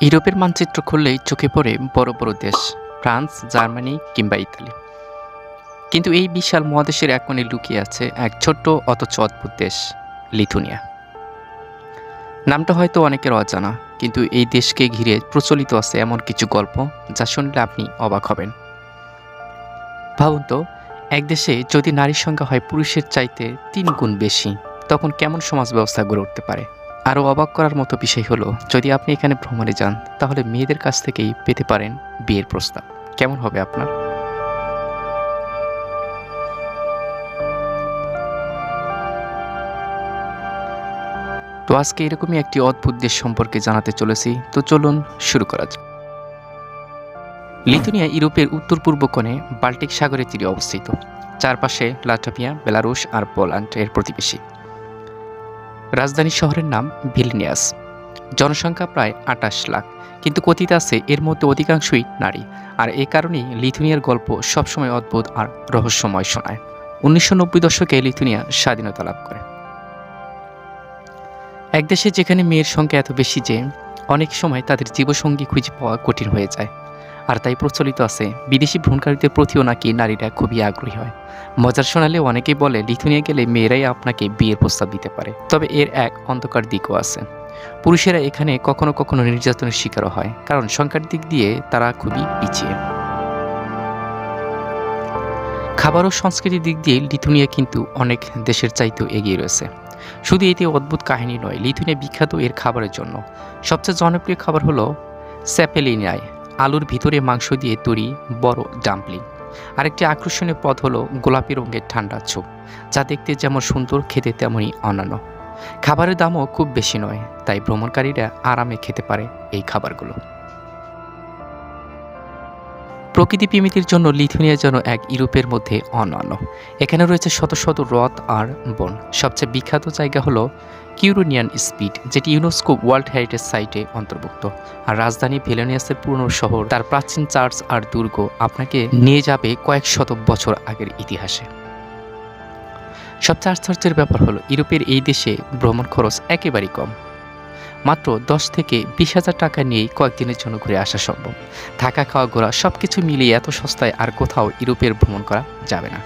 ইউরোপের মানচিত্র খুললেই চোখে পড়ে বড় বড় দেশ, ফ্রান্স, জার্মানি কিংবা ইতালি। কিন্তু এই বিশাল মহাদেশের এক কোণে লুকিয়ে আছে এক ছোট্ট, অথচ অদ্ভুত দেশ, লিথুনিয়া। নামটা হয়তো অনেকের অজানা, কিন্তু এই দেশকে ঘিরে প্রচলিত আছে এমন কিছু গল্প, যা শুনলে আপনি অবাক হবেন। ভাবুন তো এক দেশে যদি নারীর সংখ্যা হয় পুরুষের চাইতে তিন গুণ বেশি, তখন কেমন সমাজ ব্যবস্থা গড়ে উঠতে পারে? আরও অবাক করার মতো বিষয় হলো, যদি আপনি এখানে ভ্রমণে যান, তাহলে মেয়েদের কাছ থেকেই পেতে পারেন বিয়ের প্রস্তাব। কেমন হবে আপনার? তো আজকে এরকমই একটি অদ্ভুত দেশ সম্পর্কে জানাতে চলেছি, তো চলুন শুরু করা যাক। লিথুনিয়া ইউরোপের উত্তর পূর্ব কোণে বাল্টিক সাগরের তীরে অবস্থিত। চারপাশে লাটাভিয়া, বেলারুশ আর পোল্যান্ড এর প্রতিবেশী। রাজধানী শহরের নাম ভিলনিয়াস। জনসংখ্যা প্রায় আটাশ লাখ, কিন্তু কথিত আছে এর মধ্যে অধিকাংশই নারী। আর এ কারণেই লিথুনিয়ার গল্প সবসময় অদ্ভুত আর রহস্যময় শোনায়। উনিশশো নব্বই দশকে লিথুনিয়া স্বাধীনতা লাভ করে। এক দেশে যেখানে মেয়ের সংখ্যা এত বেশি যে, অনেক সময় তাদের জীবসঙ্গী খুঁজে পাওয়া কঠিন হয়ে যায়। আর তাই প্রচলিত আছে। বিদেশি ভ্রমণকারীদের প্রতিও নাকি নারীরা খুবই আগ্রহী হয়। মজার শোনালে অনেকেই বলে, লিথুনিয়া গেলে মেয়েরাই আপনাকে বিয়ের প্রস্তাব দিতে পারে। তবে এর এক অন্ধকার দিকও আছে। পুরুষেরা এখানে কখনো কখনো নির্যাতনের শিকারও হয়, কারণ সংখ্যার দিক দিয়ে তারা খুবই পিছিয়ে। খাবার ও সংস্কৃতির দিক দিয়ে লিথুনিয়া কিন্তু অনেক দেশের চাইতেও এগিয়ে রয়েছে। শুধু এতে অদ্ভুত কাহিনী নয়, লিথুনিয়া বিখ্যাত এর খাবারের জন্য। সবচেয়ে জনপ্রিয় খাবার হলো স্যাপেলিনাই আলুর ভিতরে মাংস দিয়ে তৈরি বড় ডাম্পলিং। আরেকটি আকর্ষণীয় পদ হলো গোলাপি রঙের ঠান্ডা চুপ যা দেখতে যেমন সুন্দর, খেতে তেমনই অন্যান্য খাবারের দামও খুব বেশি নয়, তাই ভ্রমণকারীরা আরামে খেতে পারে এই খাবারগুলো। প্রকৃতি প্রেমীদের জন্য লিথুনিয়া যেন এক ইউরোপের মধ্যে অন্যান্য এখানে রয়েছে শত শত হ্রদ আর বন। সবচেয়ে বিখ্যাত জায়গা হলো কিউরোনিয়ান স্পিড, যেটি ইউনেস্কো ওয়ার্ল্ড হেরিটেজ সাইটে অন্তর্ভুক্ত। আর রাজধানী ভেলোনিয়াসের পুরনো শহর, তার প্রাচীন চার্চ আর দুর্গ আপনাকে নিয়ে যাবে কয়েক শত বছর আগের ইতিহাসে। সবচেয়ে আশ্চর্যের ব্যাপার হলো, ইউরোপের এই দেশে ভ্রমণ খরচ একেবারেই কম। মাত্র দশ থেকে বিশ হাজার টাকা নিয়েই কয়েকদিনের জন্য ঘুরে আসা সম্ভব। থাকা খাওয়া ঘোরা সব কিছু মিলিয়ে এত সস্তায় আর কোথাও ইউরোপের ভ্রমণ করা যাবে না।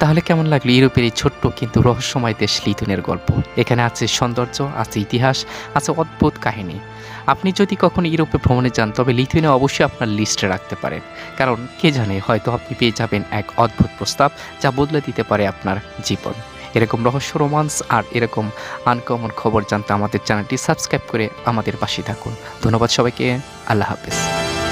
তাহলে কেমন লাগল ইউরোপের এই ছোট্ট কিন্তু রহস্যময় দেশ লিথুনের গল্প? এখানে আছে সৌন্দর্য, আছে ইতিহাস, আছে অদ্ভুত কাহিনী। আপনি যদি কখনো ইউরোপে ভ্রমণে যান, তবে লিথুনে অবশ্যই আপনার লিস্টে রাখতে পারেন। কারণ কে জানে, হয়তো আপনি পেয়ে যাবেন এক অদ্ভুত প্রস্তাব যা বদলে দিতে পারে আপনার জীবন। এরকম রহস্য রোমান্স আর এরকম আনকমন খবর জানতে আমাদের চ্যানেলটি সাবস্ক্রাইব করে আমাদের পাশে থাকুন। ধন্যবাদ সবাইকে। আল্লাহ হাফেজ।